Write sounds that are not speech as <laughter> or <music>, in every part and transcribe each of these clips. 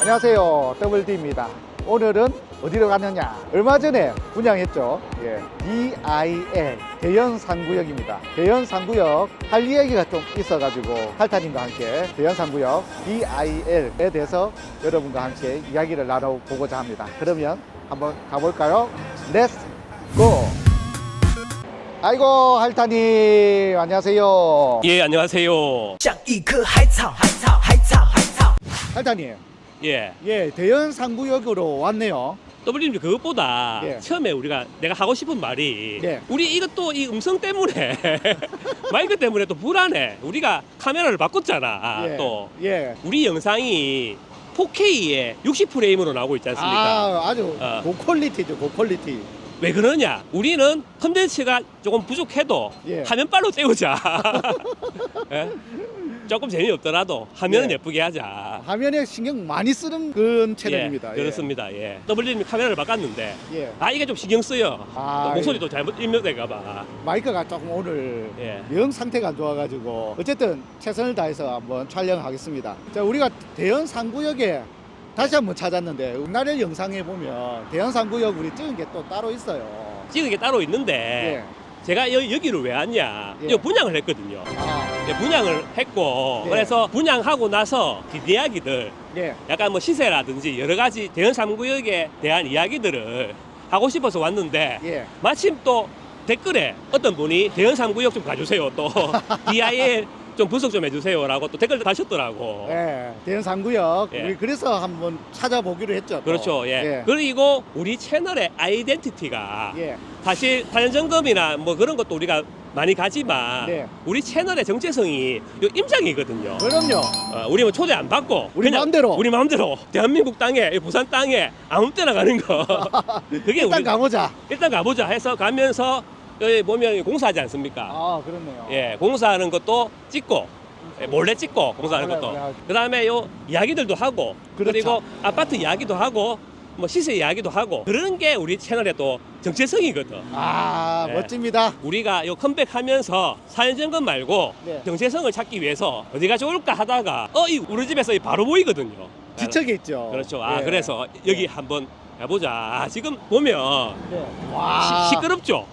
안녕하세요. WD입니다. 오늘은 어디로 가느냐? 얼마 전에 분양했죠. 예. DIL 대연산구역입니다. 대연산구역 할 이야기가 좀 있어 가지고 할타님과 함께 대연산구역 DIL에 대해서 여러분과 함께 이야기를 나눠보고자 합니다. 그러면 한번 가볼까요? Let's go! 아이고 할타님 안녕하세요. 예 안녕하세요. 할타님 예. 예 대연 상구역으로 왔네요. 더블님 그것보다 예. 처음에 우리가 내가 하고 싶은 말이 예. 우리 이것도 이 음성 때문에 <laughs> 마이크 때문에 또 불안해. 우리가 카메라를 바꿨잖아. 예. 또 예. 우리 영상이 4K에 60프레임으로 나오고 있지 않습니까? 아, 아주 어. 고퀄리티죠, 고퀄리티. 왜 그러냐? 우리는 컨텐츠가 조금 부족해도 예. 화면빨로 때우자. <laughs> 예? 조금 재미없더라도 화면은 예. 예. 쁘게 하자. 화면에 신경 많이 쓰는 그런 채널입니다. 예, 그렇습니다. 예. 더블님 카메라를 바꿨는데 예. 아 이게 좀 신경 쓰여. 아, 또 목소리도 잘못 입력될까 봐. 마이크가 조금 오늘 예. 영 상태가 안 좋아가지고 어쨌든 최선을 다해서 한번 촬영하겠습니다. 자, 우리가 대연 상구역에 다시 한번 찾았는데 옛날에 영상에 보면 대연 상구역 우리 찍은 게 또 따로 있어요. 찍은 게 따로 있는데 예. 제가 여, 여기를 왜 왔냐? 예. 이거 분양을 했거든요. 아, 예, 분양을 했고 예. 그래서 분양하고 나서 뒷이야기들 예. 약간 뭐 시세라든지 여러 가지 대연 3구역에 대한 이야기들을 하고 싶어서 왔는데 예. 마침 또 댓글에 어떤 분이 대연 3구역 좀 가주세요 또 <laughs> DIL 좀 분석 좀 해주세요라고 또 댓글 다셨더라고. 예. 대연 상구역 예. 우리 그래서 한번 찾아보기로 했죠. 또. 그렇죠. 예. 예. 그리고 우리 채널의 아이덴티티가 예. 사실 사연 점검이나 뭐 그런 것도 우리가 많이 가지만 네. 우리 채널의 정체성이 요 임장이거든요. 그럼요. 어, 우리 뭐 초대 안 받고 우리 마음대로. 우리 마음대로 대한민국 땅에 이 부산 땅에 아무 때나 가는 거. <laughs> 그게 일단 우리 가보자. 일단 가보자 해서 가면서 여기 보면 공사하지 않습니까? 아, 그렇네요. 예, 공사하는 것도 찍고 예, 몰래 찍고 공사하는 몰래, 것도. 몰래. 그다음에 요 이야기들도 하고 그렇죠. 그리고 아파트 이야기도 하고 뭐 시세 이야기도 하고 그런 게 우리 채널의 또 정체성이거든. 아, 네. 멋집니다. 우리가 요 컴백하면서 사연 점검 말고 네. 정체성을 찾기 위해서 어디가 좋을까 하다가 어 이 우리 집에서 이 바로 보이거든요. 지척에 있죠. 그렇죠. 아 예. 그래서 여기 한번 가보자. 아, 지금 보면 네. 와. 시, 시끄럽죠.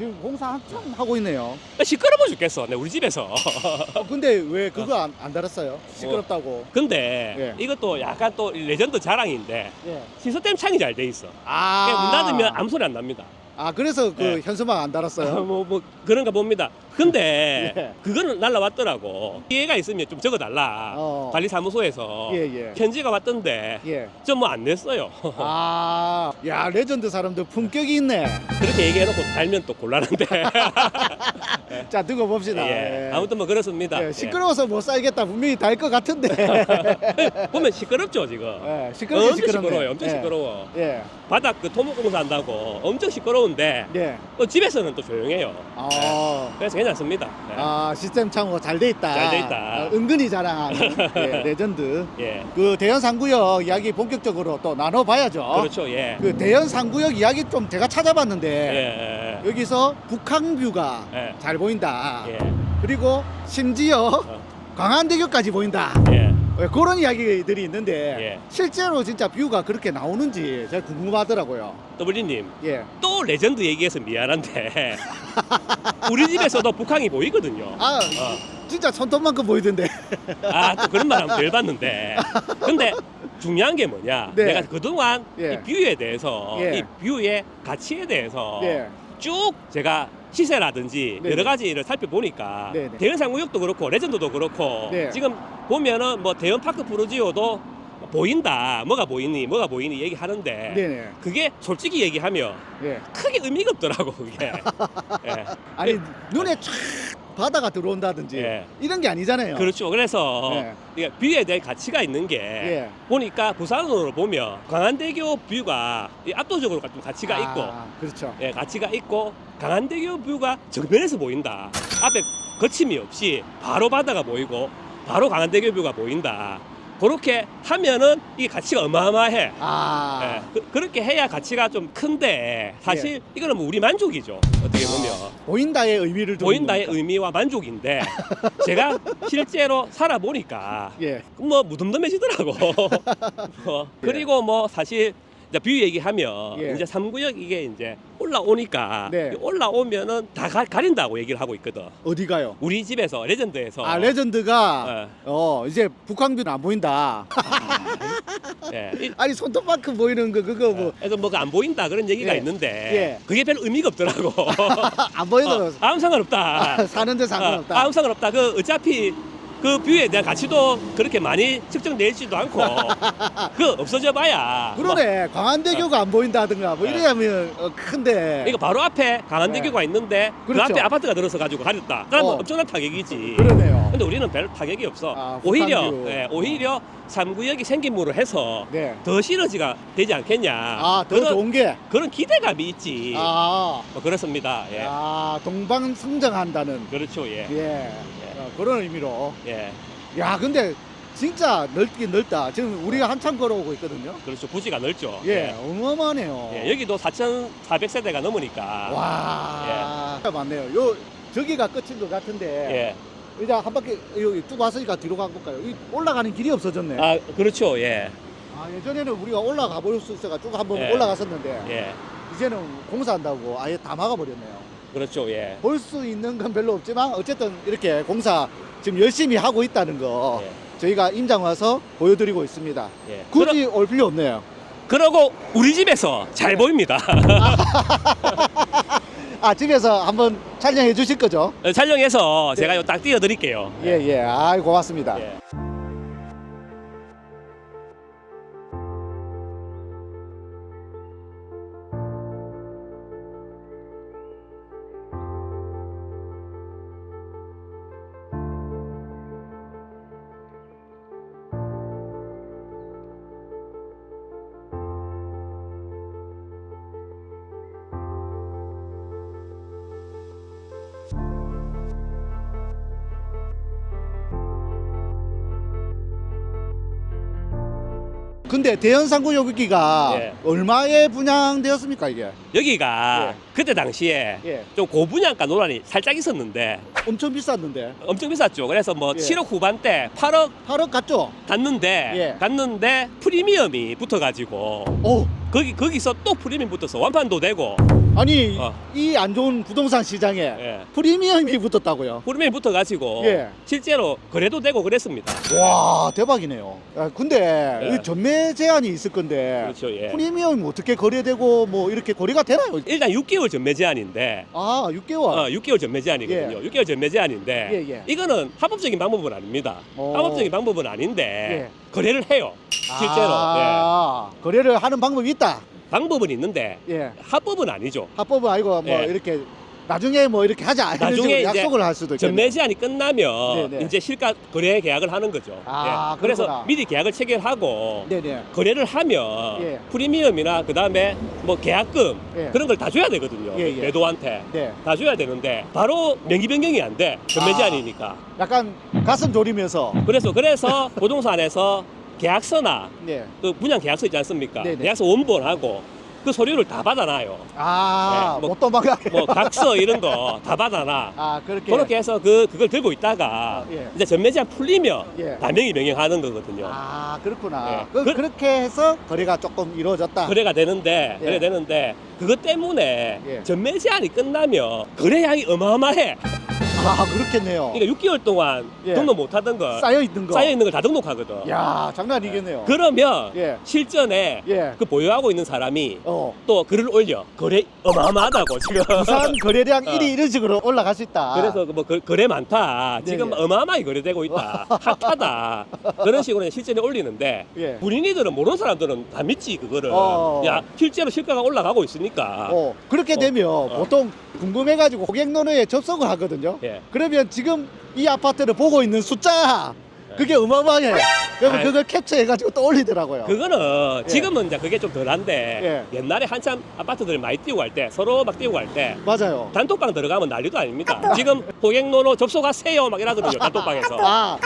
지금 공사 한참 하고 있네요. 시끄러워 죽겠어. 내 우리 집에서. <laughs> 어, 근데 왜 그거 안, 안 달았어요? 시끄럽다고. 근데 예. 이것도 약간 또 레전드 자랑인데 예. 시스템 창이 잘 돼 있어. 아. 문 닫으면 아무 소리 안 납니다. 아, 그래서 그 예. 현수막 안 달았어요? <laughs> 뭐, 뭐 그런가 봅니다. 근데 <laughs> 예. 그거는 날라왔더라고. 피해가 있으면 좀 적어달라. 어. 관리사무소에서 예, 예. 편지가 왔던데 예. 좀뭐안 냈어요. 아, 야, 레전드 사람들 품격이 있네. 그렇게 얘기해놓고 달면 또 곤란한데. <laughs> 자, 두고 봅시다. 예. 예. 아무튼 뭐 그렇습니다. 예, 시끄러워서 못 살겠다. 분명히 달 것 같은데. 예. 보면 시끄럽죠 지금. 예, 엄청 시끄럽네. 시끄러워요. 엄청 예. 시끄러워. 예. 바닥 그 토목공사 한다고 엄청 시끄러운 데 예. 또 집에서는 또 조용해요. 아. 그래서 괜찮습니다. 네. 아, 시스템 창고 잘돼 있다. 잘 돼 있다. 아, 은근히 자랑하는 <laughs> 예, 레전드. 예. 그 대연 상구역 이야기 본격적으로 또 나눠봐야죠. 그렇죠. 예. 그 대연 상구역 이야기 좀 제가 찾아봤는데 예. 예. 여기서 북한 뷰가 예. 잘 보인다. 예. 그리고 심지어 어. 광안대교까지 보인다. 예. 예, 그런 이야기들이 있는데 예. 실제로 진짜 뷰가 그렇게 나오는지 제가 궁금하더라고요. 더블리님 예. 또 레전드 얘기해서 미안한데 <laughs> 우리 집에서도 북한이 보이거든요. 아, 어. 진짜 손톱만큼 보이던데. 아, 또 그런 말 하면 덜 봤는데. 근데 중요한 게 뭐냐? 네. 내가 그동안 예. 이 뷰에 대해서, 예. 이 뷰의 가치에 대해서 예. 쭉 제가 시세라든지 네네. 여러 가지를 살펴보니까 네네. 대연상구역도 그렇고 레전드도 그렇고 네. 지금 보면은 뭐 대연파크 프로지오도 보인다. 뭐가 보이니? 뭐가 보이니? 얘기하는데 네네. 그게 솔직히 얘기하면 예. 크게 의미가 없더라고 그게. <laughs> 예. 아니 눈에 쫙 바다가 들어온다든지 예. 이런 게 아니잖아요. 그렇죠. 그래서 네. 이게 뷰에 대한 가치가 있는 게 예. 보니까 부산으로 보면 광안대교 뷰가 이 압도적으로 좀 가치가 있고 아, 그렇죠. 예, 가치가 있고 강한대교 뷰가 정면에서 보인다. 앞에 거침이 없이 바로 바다가 보이고 바로 강한대교 뷰가 보인다. 그렇게 하면은 이 가치가 어마어마해. 아. 예, 그, 렇게 해야 가치가 좀 큰데 사실 이거는 뭐 우리 만족이죠. 어떻게 보면 보인다의 의미를 보인다의 겁니까? 의미와 만족인데 <laughs> 제가 실제로 살아 보니까 예. 뭐 무덤덤해지더라고. <laughs> 뭐, 그리고 뭐 사실 이제 비유 얘기하면 예. 이제 3구역 이게 이제 올라오니까 네. 올라오면은 다 가, 가린다고 얘기를 하고 있거든. 어디가요? 우리 집에서 레전드에서 아 레전드가 예. 어 이제 북한뷰는 안 보인다. 예. 이- 아니 손톱만큼 보이는 거 그거 뭐 그래서 뭐가 안 보인다 그런 얘기가 예. 있는데 예. 그게 별 의미가 없더라고. <laughs> 안 보여도 어, 아무 상관없다. 사는데 상관없다. 어, 아무 상관없다. 그 어차피 그 뷰에 대한 가치도 그렇게 많이 측정되지도 않고 <laughs> 그 없어져 봐야 그러네 광안대교가 안 보인다든가 뭐 예. 이래야면 어, 큰데. 이거 바로 앞에 강한대교가 있는데 그 그렇죠. 앞에 아파트가 들어서 가지고 가렸다. 그러면 어. 엄청난 타격이지. 그러네요. 근데 우리는 별 타격이 없어. 아, 오히려 북한뷰. 예, 오히려 3구역이 생김으로 해서 네. 더 시너지가 되지 않겠냐. 아 더 그런, 좋은 게. 그런 기대감이 있지. 아. 뭐 그렇습니다. 예. 아 동방 성장한다는. 그렇죠. 예. 예. 어, 그런 의미로. 예. 야 근데 진짜 넓긴 넓다. 지금 우리가 한참 걸어오고 있거든요. 그렇죠. 부지가 넓죠. 예, 어마어마하네요. 예, 여기도 4,400세대가 넘으니까. 와, 맞네요. 요 저기가 끝인 것 같은데 예. 이제 한 바퀴 여기 쭉 왔으니까 뒤로 가볼까요? 이 올라가는 길이 없어졌네. 아, 아, 그렇죠. 예. 예전에는 우리가 올라가 볼 수 있어가 쭉 한번 예. 올라갔었는데 예. 이제는 공사한다고 아예 다 막아버렸네요. 그렇죠. 예. 볼 수 있는 건 별로 없지만 어쨌든 이렇게 공사 지금 열심히 하고 있다는 거 예. 저희가 임장 와서 보여드리고 있습니다. 예. 굳이 올 필요 없네요. 그러, 고 우리 집에서 잘 보입니다. <laughs> 아 집에서 한번 촬영해 주실 거죠? 촬영해서 네. 제가 요 딱 띄워 드릴게요. 예, 예. 아, 고맙습니다. 예. 근데 대연상구 여기가 예. 얼마에 분양되었습니까 이게? 여기가 예. 그때 당시에 예. 좀 고분양가 논란이 살짝 있었는데 엄청 비쌌는데 엄청 비쌌죠. 그래서 뭐 예. 7억 후반대 8억 8억 갔죠? 갔는데 예. 갔는데 프리미엄이 붙어가지고 오 거기 거기서 또 프리미엄 붙어서 완판도 되고 아니 어. 이 안 좋은 부동산 시장에 예. 프리미엄이 붙었다고요? 프리미엄 붙어가지고 예. 실제로 거래도 되고 그랬습니다. 와 대박이네요. 야, 근데 예. 이 전매 제한이 있을 건데 그렇죠. 예. 프리미엄이 어떻게 거래되고 뭐 이렇게 거래가 되나요? 일단 6개월 전매 제한인데 아 6개월. 어, 6개월 전매 제한이거든요. 6개월 전매 제한인데 예, 예. 이거는 합법적인 방법은 아닙니다. 어. 합법적인 방법은 아닌데 예. 거래를 해요. 실제로 아, 거래를 하는 방법이 있다. 예. 방법은 있는데 예. 합법은 아니죠. 합법은 아니고 뭐 예. 이렇게 나중에 뭐 이렇게 하자 이런 나중에 식으로 이제 약속을 할 수도 있겠네. 전매 제한이 끝나면 네, 네. 이제 실가 거래 계약을 하는 거죠. 아, 예. 그래서 그렇구나. 미리 계약을 체결하고 네네. 거래를 하면 예. 프리미엄이나 그 다음에 뭐 계약금 예. 그런 걸 다 줘야 되거든요. 예, 예. 매도한테 네. 다 줘야 되는데 바로 명의 변경이 안 돼. 전매 아. 제한이니까. 약간 가슴 졸이면서 그래서 그래서 <laughs> 부동산에서 계약서나 네. 그 분양 계약서 있지 않습니까? 네네. 계약서 원본하고 그 서류를 다 받아놔요. 아, 네, 뭐- 못 도망가게. 뭐 각서 이런 거 다 받아놔. <laughs> 아, 그렇게. 그렇게 해서 그 그걸 들고 있다가 아, 예. 이제 전매 제한 풀리면 예. 다 명의 변경하는 거거든요. 아, 그렇구나. 예. 그, 그- 렇게 해서 거래가 조금 이루어졌다. 거래가 되는데 예. 거래 되는데 그것 때문에 예. 전매 제한이 끝나면 거래량이 어마어마해. 아, 그렇겠네요. 그러니까 6개월 동안 예. 등록 못 하던 거 쌓여 있는 거. 쌓여 있는 걸 다 등록하거든. 야, 장난 아니겠네요. 그러면 예. 실전에 예. 그 보유하고 있는 사람이 어. 또 글을 올려 거래 어마어마하다고 지금 부산 <laughs> 거래량 어. 1위 이런 식으로 올라갈 수 있다. 그래서 그뭐 거- 거래 많다 지금 네네. 어마어마하게 거래되고 있다 <laughs> 핫하다 그런 식으로 실전에 올리는데 예. 본인이들은 모르는 사람들은 다 믿지 그거를 어. 야 실제로 실가가 올라가고 있으니까 어, 그렇게 되면 보통 궁금해가지고 고객 논의에 접속을 하거든요. 예. 그러면 지금 이 아파트를 보고 있는 숫자 예. 그게 어마어마해. 그래서 아이. 그걸 캡처해가지고 또 올리더라고요. 그거는 예. 지금은 이제 그게 좀 덜한데 옛날에 한참 아파트들 많이 띄우고 갈때 서로 막 띄우고 갈때 맞아요. 단톡방 들어가면 난리도 아닙니다. 지금 고객노로 접속하세요 막 이러거든요. 단톡방에서. 아,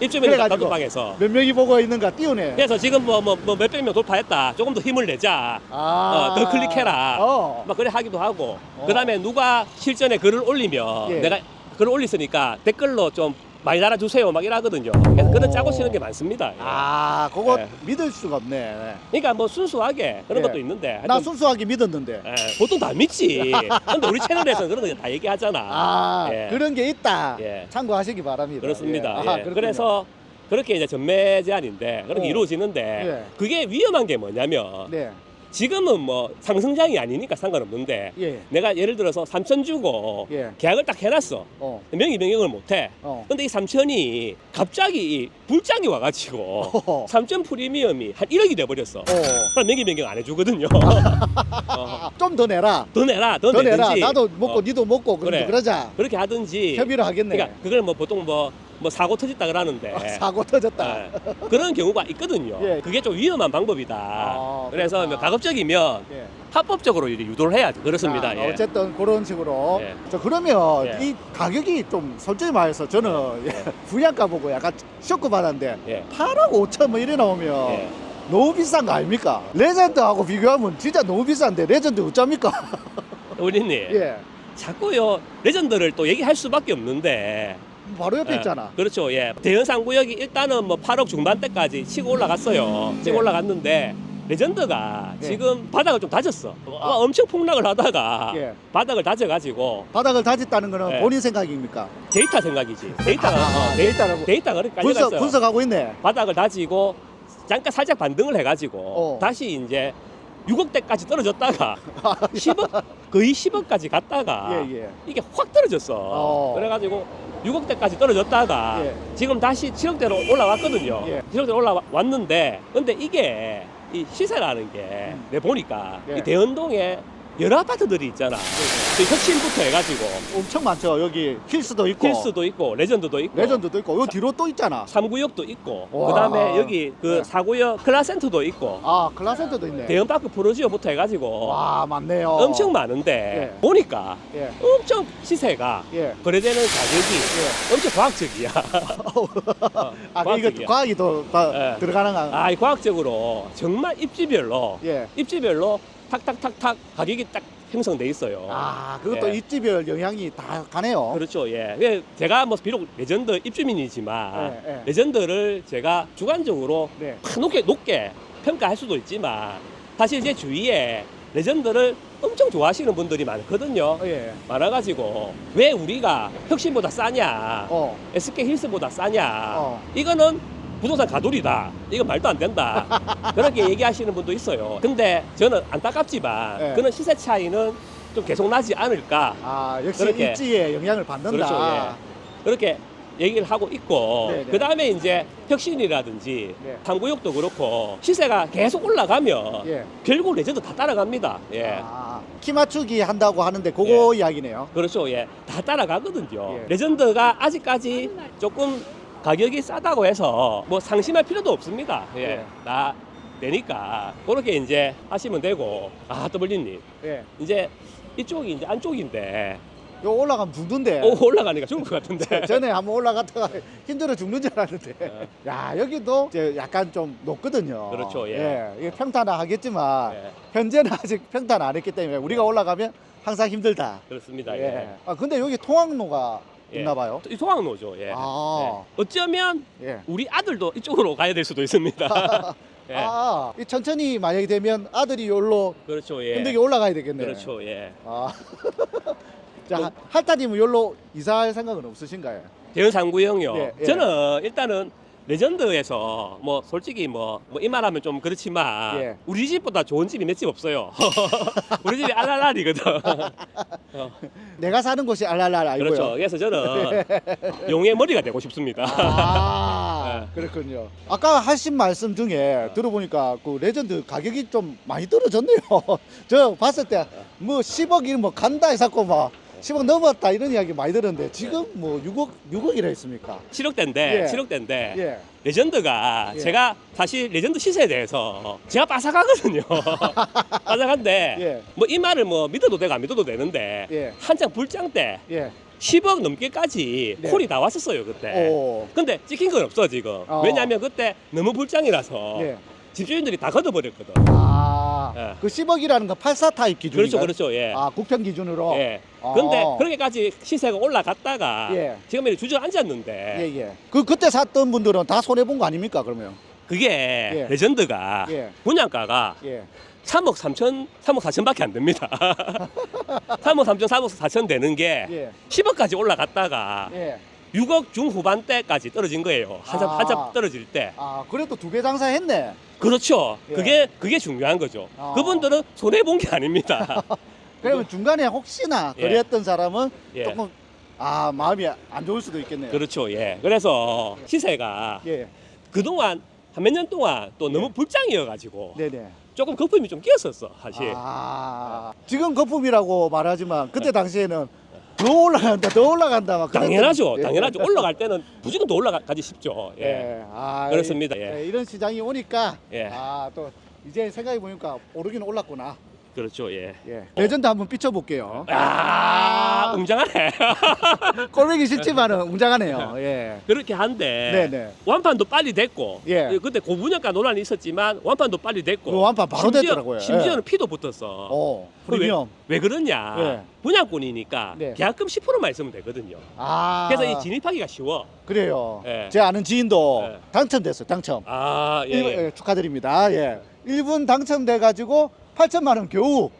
예. 입주민 그래가지고. 단톡방에서. 몇 명이 보고 있는가 띄우네. 그래서 지금 뭐, 뭐, 뭐 몇백 명 돌파했다. 조금 더 힘을 내자. 아, 어, 더 클릭해라. 어. 막 그래 하기도 하고. 어. 그 다음에 누가 실전에 글을 올리면 예. 내가 글을 올렸으니까 댓글로 좀 많이 달아주세요. 막 이러거든요. 그래서 글은 짜고 치는 게 많습니다. 예. 아, 그거 예. 믿을 수가 없네. 네. 그러니까 뭐 순수하게 그런 예. 것도 있는데. 나 하여튼 순수하게 믿었는데. 예, 보통 다 믿지. 근데 우리 채널에서는 그런 거 다 얘기하잖아. 아, 예. 그런 게 있다. 예. 참고하시기 바랍니다. 그렇습니다. 예. 예. 아하, 그렇군요. 그래서 그렇게 이제 전매 제한인데 그렇게 어. 이루어지는데 예. 그게 위험한 게 뭐냐면 네. 지금은 뭐 상승장이 아니니까 상관없는데 예. 내가 예를 들어서 3천 주고 예. 계약을 딱 해놨어. 어. 명의 변경을 못해. 어. 근데 이 3천이 갑자기 이 불장이 와가지고 <laughs> 어허. 3천 프리미엄이 한 1억이 돼버렸어. 어. 그럼 명의 변경 안 해주거든요. <laughs> 어, 좀 더 내라. 더 내라, 더, 더 내라. 내든지. 나도 먹고 어, 니도 먹고. 그래. 그러자. 그렇게 하든지. 협의를 하겠네. 그러니까 그걸 뭐 보통 뭐, 뭐 사고 터졌다 그러는데 사고 터졌다. 예, 그런 경우가 있거든요. 예. 그게 좀 위험한 방법이다. 아, 그래서 그렇구나. 뭐 가급적이면 예. 합법적으로 이제 유도를 해야지. 그렇습니다. 자, 예. 어쨌든 그런 식으로. 예. 저 그러면 예. 이 가격이 좀 솔직히 말해서 저는 예, 분양가 보고 약간 쇼크 받았는데 예. 8억 5천 뭐 이래 나오면 예. 너무 비싼 거 아닙니까? 레전드하고 비교하면 진짜 너무 비싼데 레전드 어쩝니까? 우리님 <laughs> 예. 자꾸요 레전드를 또 얘기할 수밖에 없는데 바로 옆에 예, 있잖아. 그렇죠. 예. 대연상 구역이 일단은 뭐 8억 중반대까지 치고 올라갔어요. 치고 예. 올라갔는데 레전드가 예. 지금 바닥을 좀 다졌어. 와, 엄청 폭락을 하다가 예. 바닥을 다져가지고 바닥을 다졌다는 거는 예. 본인 생각입니까? 데이터 생각이지. 데이터가 아, 어, 데이, 데이터라고. 데이터가 그렇게 분석. 분석하고 있네. 바닥을 다지고 잠깐 살짝 반등을 해가지고 어. 다시 이제 6억대까지 떨어졌다가 10억 거의 10억까지 갔다가 예, 예. 이게 확 떨어졌어. 어. 그래가지고 6억대까지 떨어졌다가 예. 지금 다시 7억대로 올라왔거든요. 예. 7억대로 올라왔는데 근데 이게 이 시세라는 게 음. 내가 보니까 예. 이 대연동에 여러 아파트들이 있잖아. 그 혁신부터 해가지고 엄청 많죠. 여기 힐스도 있고. 힐스도 있고 레전드도 있고 레전드도 있고. 요 뒤로 또 있잖아. 3구역도 있고 와. 그다음에 여기 그 네. 4구역 클라센터도 있고 아, 클라센터도 있네. 대형파크 프로지오부터 해가지고 와, 많네요. 엄청 많은데 예. 보니까 예. 엄청 시세가 예. 거래되는 가격이 엄청 과학적이야. 어, <laughs> 아, 이거 과학적이야. 과학이 더, 다 예. 들어가는 거. 아, 이 과학적으로 정말 입지별로 예. 입지별로 탁탁탁탁 가격이 딱 형성돼 있어요. 아, 그것도 예. 입지별 영향이 다 가네요. 그렇죠, 예. 그 제가 뭐 비록 레전드 입주민이지만 예, 예. 레전드를 제가 주관적으로 네. 막 높게 높게 평가할 수도 있지만 사실 제 주위에 레전드를 엄청 좋아하시는 분들이 많거든요. 예. 많아가지고 왜 우리가 혁신보다 싸냐, 어. SK 힐스보다 싸냐, 어. 이거는 부동산 가돌이다. 이거 말도 안 된다. 그렇게 얘기하시는 분도 있어요. 근데 저는 안타깝지만 예. 그런 시세 차이는 좀 계속 나지 않을까. 아, 역시 그렇게. 입지에 영향을 받는다. 그렇죠. 예. 그렇게 얘기를 하고 있고 네, 네. 그 다음에 이제 혁신이라든지 네. 탐구역도 그렇고 시세가 계속 올라가면 예. 결국 레전드 다 따라갑니다. 예. 아, 키 맞추기 한다고 하는데 그거 이야기네요. 그렇죠. 예. 다 따라가거든요. 예. 레전드가 아직까지 조금 가격이 싸다고 해서 뭐 상심할 필요도 없습니다. 예. 예. 나 되니까 그렇게 이제 하시면 되고 아 더블리님 예. 이제 이쪽이 이제 안쪽인데 요 올라가면 죽던데. 오 올라가니까 죽을 것 같은데 전에 한번 올라갔다가 <laughs> 힘들어 죽는 줄 알았는데. 예. 야, 여기도 이제 약간 좀 높거든요. 그렇죠, 예. 이게 평탄화 하겠지만 예, 현재는 아직 평탄 안 했기 때문에 우리가 올라가면 항상 힘들다. 그렇습니다. 예. 예. 아, 근데 여기 통학로가 예. 있나 봐요. 이 소학로죠. 예. 아. 예. 어쩌면 예. 우리 아들도 이쪽으로 가야 될 수도 있습니다. <laughs> 예. 아, 이 천천히 만약에 되면 아들이 여기로 그렇죠. 예. 힘들게 올라가야 되겠네. 그렇죠. 예. 아. <laughs> 자, 할타님은 여기로 이사할 생각은 없으신가요? 대연 상구형요. 예, 예. 저는 일단은 레전드에서 뭐 솔직히 뭐, 뭐 이 말하면 좀 그렇지만 예. 우리 집보다 좋은 집이 몇 집 없어요. <laughs> 우리 집이 알랄랄이거든. 어, <laughs> 내가 사는 곳이 알랄랄 아니고요. 그렇죠. 그래서 저는 <laughs> 용의 머리가 되고 싶습니다. 아, 그렇군요. 아까 하신 말씀 중에 들어보니까 그 레전드 가격이 좀 많이 떨어졌네요. 저 봤을 때 뭐 10억 이 뭐 간다 해갖고 막 10억 넘었다 이런 이야기 많이 들었는데 지금 뭐 6억 6억이라 했습니까? 7억대인데 예. 7억대인데 예. 레전드가 예. 제가 사실 레전드 시세에 대해서 제가 빠삭하거든요. <laughs> 빠삭한데 예. 뭐 이 말을 뭐 믿어도 되고 안 믿어도 되는데 예. 한창 불장 때 예. 10억 넘게까지 네. 콜이 다 왔었어요 그때. 오. 근데 찍힌 건 없어 지금. 어. 왜냐하면 그때 너무 불장이라서 예. 집주인들이 다 걷어버렸거든. 아. 예. 그 10억이라는 건84 타입 기준인가요? 그렇죠, 그렇죠, 예. 아, 국평 기준으로. 예. 아. 근데 그렇게까지 시세가 올라갔다가 예. 지금 이렇게 주저앉았는데 예, 예. 그 그때 샀던 분들은 다 손해 본 거 아닙니까, 그러면? 그게 예. 레전드가 예. 분양가가 예. 3억 3천, 3억 4천밖에 안 됩니다. 3억 3천, 4억 4천 되는 게 예. 10억까지 올라갔다가 예. 6억 중후반대까지 떨어진 거예요. 한참, 아. 한참 떨어질 때. 아, 그래도 두 배 장사했네. 그렇죠. 예. 그게 그게 중요한 거죠. 아. 그분들은 손해 본 게 아닙니다. <laughs> 그러면 중간에 혹시나 예. 거래했던 사람은 예. 조금 아, 마음이 안 좋을 수도 있겠네요. 그렇죠. 예. 그래서 시세가 예. 그동안 한 몇 년 동안 또 너무 불장이어 가지고 네, 네. 조금 거품이 좀 끼었었어 사실. 아, 지금 거품이라고 말하지만 그때 당시에는 더 올라간다, 더 올라간다 막 당연하죠. 예. 당연하죠. 올라갈 때는 무조건 더 올라가기 쉽죠. 예. 예. 아, 그렇습니다. 이- 예. 예, 이런 시장이 오니까 예. 아, 또 이제 생각해 보니까 오르긴 올랐구나. 그렇죠. 예. 예. 레전드 한번 삐쳐 볼게요. 아, 웅장하네. <laughs> 꼴보기 싫지만은 웅장하네요. 예. 그렇게 한데 네, 네. 완판도 빨리 됐고 예. 그때 고분양가 논란이 있었지만 완판도 빨리 됐고 그 완판 바로 심지어, 됐더라고요. 심지어는 예. 피도 붙었어. 어, 그 프리미엄. 왜 그러냐? 예. 분양권이니까 네. 계약금 10%만 있으면 되거든요. 아. 그래서 이 진입하기가 쉬워. 그래요. 예. 제 아는 지인도 예. 당첨됐어요. 당첨. 아, 예. 일- 예. 예, 축하드립니다. 예. 1분 당첨돼 가지고 8천만 원 겨우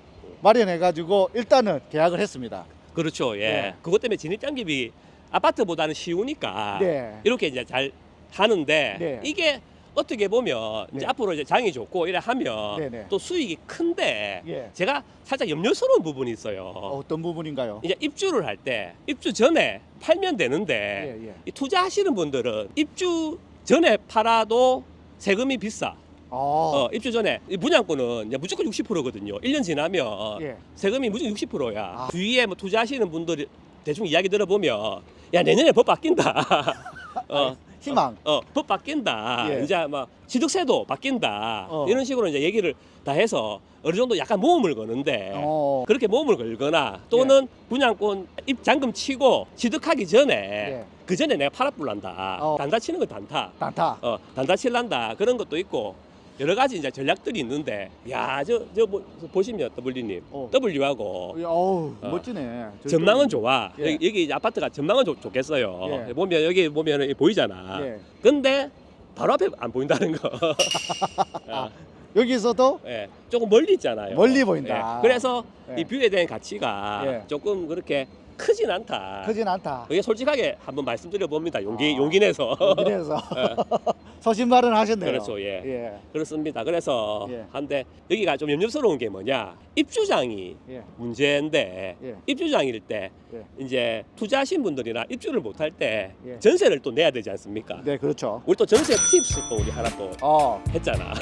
마련해 가지고 일단은 계약을 했습니다. 그렇죠. 예. 예. 그것 때문에 진입 장기비 아파트보다는 쉬우니까 네. 이렇게 이제 잘 하는데 네. 이게 어떻게 보면 이제 네. 앞으로 이제 장이 좋고 이래 하면 네, 네. 또 수익이 큰데 예. 제가 살짝 염려스러운 부분이 있어요. 어떤 부분인가요? 이제 입주를 할 때 입주 전에 팔면 되는데 예, 예. 이 투자하시는 분들은 입주 전에 팔아도 세금이 비싸. 어. 어, 입주 전에 이 분양권은 이제 무조건 60%거든요. 1년 지나면 예. 세금이 무조건 60%야. 아. 주위에 뭐 투자하시는 분들이 대충 이야기 들어보면 야 내년에 법 바뀐다. <laughs> 어, 희망. 어, 법 바뀐다. 예. 이제 막 취득세도 바뀐다. 어. 이런 식으로 이제 얘기를 다 해서 어느 정도 약간 모험을 거는데 어. 그렇게 모험을 걸거나 또는 분양권 입장금 치고 취득하기 전에 예. 그 전에 내가 팔아불란다. 어. 단타 치는 건 단타. 단타. 어, 단타 칠란다. 그런 것도 있고 여러 가지 이제 전략들이 있는데 야, 저, 저 뭐, 보시면 W님. 어. W하고 어우, 어. 멋지네. 저- 전망은 좋아. 예. 여기, 여기 이제 아파트가 전망은 좋, 좋겠어요. 예. 보면 여기 보면 보이잖아. 예. 근데 바로 앞에 안 보인다는 거. 아, <laughs> 여기서도 예, 조금 멀리 있잖아요. 멀리 보인다. 예, 그래서 예. 이 뷰에 대한 가치가 예. 조금 그렇게 크진 않다. 크진 않다. 이게 솔직하게 한번 말씀드려 봅니다. 용기 아. 용기 내서. 그래서 소신발언 하셨네요. 그렇죠, 예. 예. 그렇습니다. 그래서 예. 한데 여기가 좀 염려스러운 게 뭐냐? 입주장이 예. 문제인데 예. 입주장일 때 예. 이제 투자하신 분들이나 입주를 못할 때 예. 전세를 또 내야 되지 않습니까? 네, 그렇죠. 우리 또 전세 팁스 또 우리 하나 또 어, 했잖아.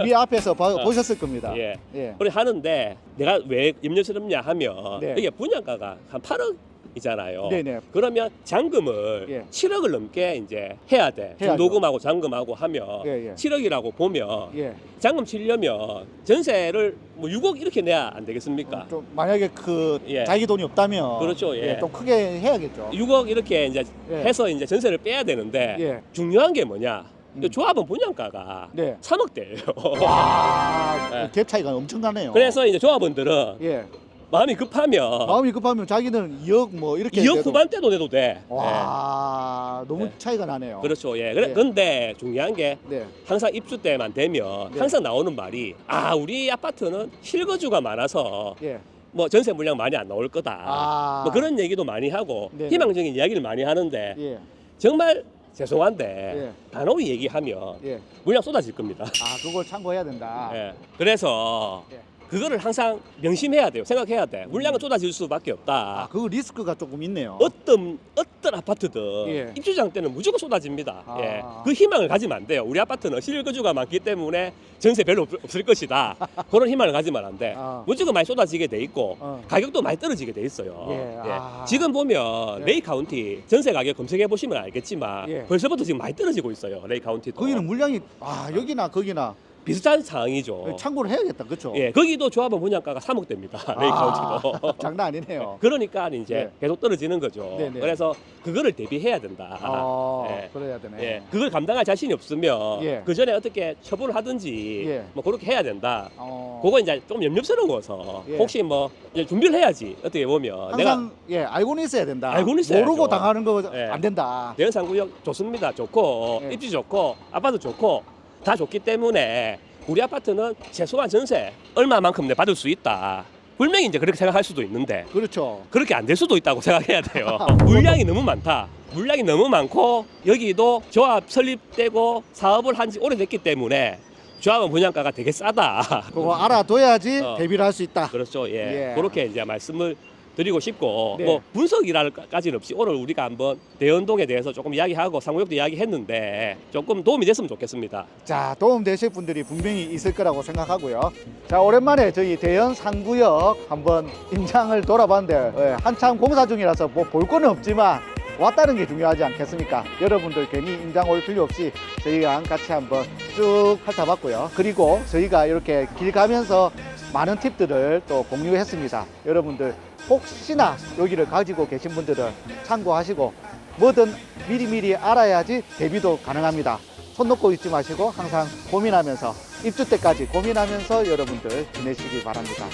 이미 앞에서 봐- <laughs> 어. 보셨을 겁니다. 예. 예. 그래 하는데 내가 왜 염려스럽냐 하면 네. 이게 분양가가 한 8억 이잖아요. 네네. 그러면 잔금을 예. 7억을 넘게 이제 해야 돼. 해야죠. 녹음하고 잔금하고 하면 예, 예. 7억이라고 보면 예. 잔금 치려면 전세를 뭐 6억 이렇게 내야 안 되겠습니까? 좀 만약에 그 예. 자기 돈이 없다면 그렇죠, 예. 좀 크게 해야겠죠. 6억 이렇게 이제 예. 해서 이제 전세를 빼야 되는데 예. 중요한 게 뭐냐? 음. 이 조합은 분양가가 네. 3억대예요. 와, <laughs> 예. 갭 차이가 엄청나네요. 그래서 이제 조합원들은 예. 마음이 급하면 마음이 급하면 자기는 2억 뭐 이렇게 2억 내도- 후반대도 내도 돼. 와, 너무 네. 차이가 나네요. 예. 그렇죠. 예. 그래, 예. 근데 중요한 게 네. 항상 입주 때만 되면 네. 항상 나오는 말이 아 우리 아파트는 실거주가 많아서 예. 뭐 전세 물량 많이 안 나올 거다. 아. 뭐 그런 얘기도 많이 하고 네네. 희망적인 이야기를 많이 하는데 예. 정말 죄송한데 예. 단호히 얘기하면 예. 물량 쏟아질 겁니다. 아, 그걸 참고해야 된다. 예. 그래서 예. 그거를 항상 명심해야 돼요. 생각해야 돼. 물량은 쏟아질 수밖에 없다. 아, 그 리스크가 조금 있네요. 어떤 어떤 아파트든 예. 입주장 때는 무조건 쏟아집니다. 아. 예. 그 희망을 가지면 안 돼요. 우리 아파트는 실거주가 많기 때문에 전세 별로 없- 없을 것이다. <laughs> 그런 희망을 가지면 안 돼. 아. 무조건 많이 쏟아지게 돼 있고 어. 가격도 많이 떨어지게 돼 있어요. 예. 아. 지금 보면 예. 레이 카운티 전세 가격 검색해 보시면 알겠지만 예. 벌써부터 지금 많이 떨어지고 있어요. 레이 카운티도. 거기는 물량이 아 여기나 거기나 비슷한 상황이죠. 참고를 해야겠다, 그렇죠? 예, 거기도 조합원 분양가가 3억대입니다. 레이 카운티도. 장난 아니네요. 그러니까 이제 예. 계속 떨어지는 거죠. 네 네. 그래서 그거를 대비해야 된다. 어, 예. 그래야 되네. 예, 그걸 감당할 자신이 없으면 예. 그 전에 어떻게 처분을 하든지 예. 뭐 그렇게 해야 된다. 어, 그거 이제 좀 염려스러워서 예. 혹시 뭐 이제 준비를 해야지 어떻게 보면 내가 항상 예 알고는 있어야 된다. 알고는 있어야죠. 모르고 당하는 거 안 예. 된다. 대연상구역 좋습니다. 좋고 예. 입지 좋고 아파트 좋고 다 좋기 때문에 우리 아파트는 최소한 전세 얼마만큼 내 받을 수 있다. 분명히 이제 그렇게 생각할 수도 있는데 그렇죠. 그렇게 안 될 수도 있다고 <laughs> 생각해야 돼요. 물량이 너무 많다. 물량이 너무 많고 여기도 조합 설립되고 사업을 한 지 오래됐기 때문에 조합은 분양가가 되게 싸다. 그거 알아둬야지 어. 대비를 할 수 있다. 그렇죠. 예. 예. 그렇게 이제 말씀을 드리고 싶고 네. 뭐 분석이랄까지는 없이 오늘 우리가 한번 대연동에 대해서 조금 이야기하고 상호역도 이야기했는데 조금 도움이 됐으면 좋겠습니다. 자, 도움 되실 분들이 분명히 있을 거라고 생각하고요. 자, 오랜만에 저희 대연 상구역 한번 임장을 돌아봤는데 예, 한참 공사 중이라서 뭐 볼 거는 없지만 왔다는 게 중요하지 않겠습니까? 여러분들 괜히 임장 올 필요 없이 저희랑 같이 한번 쭉 훑어봤고요. 그리고 저희가 이렇게 길 가면서 많은 팁들을 또 공유했습니다. 여러분들 혹시나 여기를 가지고 계신 분들은 참고하시고 뭐든 미리미리 알아야지 대비도 가능합니다. 손 놓고 있지 마시고 항상 고민하면서 입주 때까지 고민하면서 여러분들 지내시기 바랍니다.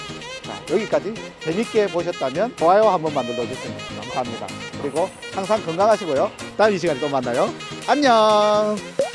자, 여기까지 재밌게 보셨다면 좋아요 한 번만 눌러주시면 감사합니다. 그리고 항상 건강하시고요. 다음 이 시간에 또 만나요. 안녕!